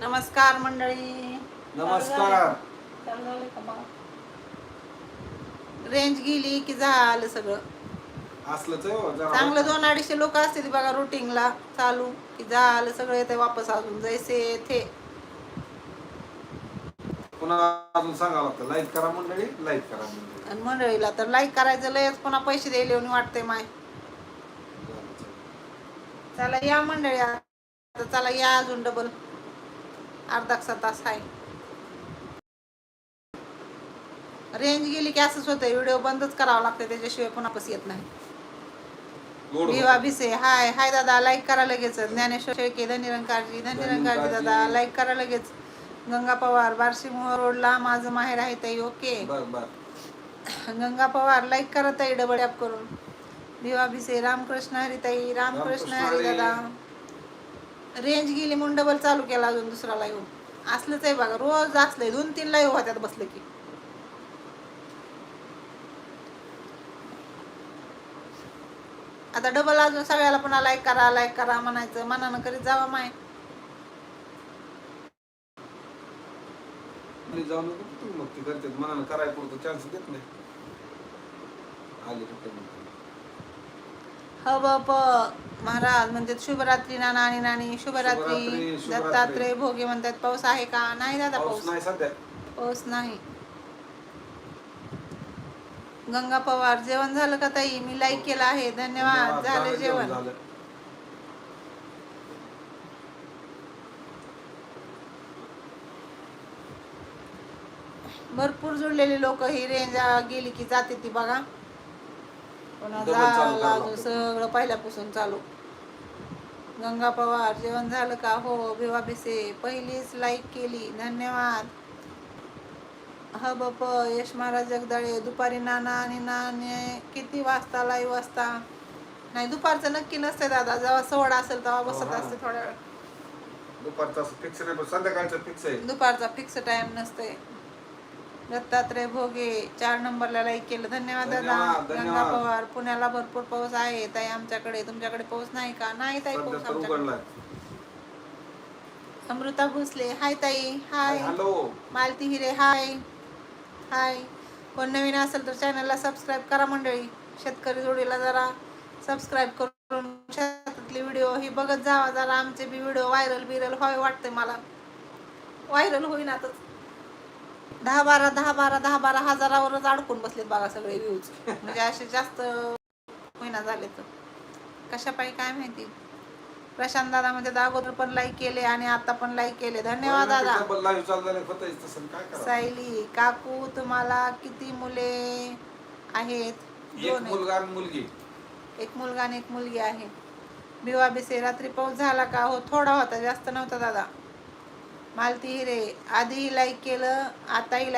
नमस्कार मंडळी. नमस्कार. चालू झालंय का बाळ? रेंज गेली की झालं सगळं. असलंच हो, जरा चांगलं दोन अडीचशे लोक असतील बघा रुटीनला चालू की झालं सगळं येते वापस अजून जैसे थे पुन्हा अजून सांगावं लागतं. लाईक करा मंडळी लाईक करा मंडळी. आणि मंडळीला तर लाईक करायचं लयच पुन्हा पैसे द्यायला येऊन वाटतंय माय. चला या मंडळी आता चला या अजून डबल अर्धा तास आहे. रेंज गेली की असंच होतं व्हिडिओ बंदच करावा लागतं त्याच्याशिवाय पुन्हा पस येत नाही. विवा. बिसे हाय हाय दादा लाईक करा लगेच. ज्ञानेश्वर शेळके धनिरंकारजी धनिरंकारजी दादा लाईक करा लगेच. गंगा पवार बार्शी मोहोळ रोडला माझं माहेर आहे ताई ओके? गंगा पवार लाईक करा ताई डबल ॲप करून. विवा बिसे रामकृष्ण हरी ताई रामकृष्ण हरी. दादा. रेंज गेली म्हणून डबल चालू केला अजून दुसरा लाईव्ह असलंच आहे बघा रोज असलंय. दोन तीन लाईव्ह होत्यात बसलं की. आता डबल अजून सगळ्याला पण लाईक करा लाईक करा म्हणायचं. मनानं करीत जावा माय. मी जाऊन नको तू मग ते करते. मनानं करायला पुरतो चान्स देत नाही. आले फक्त ह ब प महाराज म्हणतात शुभरात्री नाना आणि नानी शुभरात्री शुभरात्री, शुभरात्री. दत्तात्रय भोगे म्हणतात पाऊस आहे का? नाही दादा पाऊस पाऊस. नाही सध्या. पाऊस नाही. गंगा पवार जेवण झालं का ताई? मी लाईक केलं आहे. धन्यवाद. झाले जेवण झालं. भरपूर जुळलेले लोक ही रेंज गेली की जाते ती बघा. पुन्हा. सगळं पहिल्यापासून चालू. गंगा पवार जेवण झालं का? हो भिवा भिसे. पहिलीच लाईक केली. धन्यवाद. ह बप यश महाराज जगदाळे. दुपारी नाना आणि नाणे किती वाजता लाईव्ह वाजता नाही दुपारचं नक्की नसते दादा. जेव्हा सवड असेल तेव्हा बसत हो. असते थोड्या वेळ. दुपारचं फिक्स नाही पण संध्याकाळचं फिक्स आहे. दुपारचा फिक्स टाइम नसते दत्तात्रय भोगे चार नंबरला लाईक केलं. धन्यवाद दादा. गंगा. पवार पुण्याला भरपूर पाऊस आहे. ताई आमच्याकडे तुमच्याकडे पाऊस नाही का? नाही ताई पाऊस आमच्याकडे. अमृता भोसले. हाय ताई. हाय मालती हिरे हाय हाय कोण नवीन असेल तर चॅनलला सबस्क्राईब करा मंडळी. शेतकरी जोडीला जरा सबस्क्राईब करून शेतातले व्हिडिओ ही बघत जावा. जरा आमचे बी व्हिडिओ व्हायरल बिरल व्हावे वाटते मला. व्हायरल होईनातच. दहा बारा दहा बारा दहा बारा हजारावरच अडकून बसलेत बघा सगळे व्ह्यूज म्हणजे असे जास्त होईना झाले तर कशा पायी काय माहिती? प्रशांत दादा म्हणजे अगोदर पण लाईक केले आणि आता पण लाईक केले. धन्यवाद दादा. सायली काकू तुम्हाला किती मुले आहेत? एक दोन. मुलगा एक मुलगा आणि एक मुलगी आहे. बिवा बिसे रात्री पाऊस झाला का? हो थोडा होता जास्त नव्हता दादा. मालती हिरे आधीही लाईक केलं आताही लाईक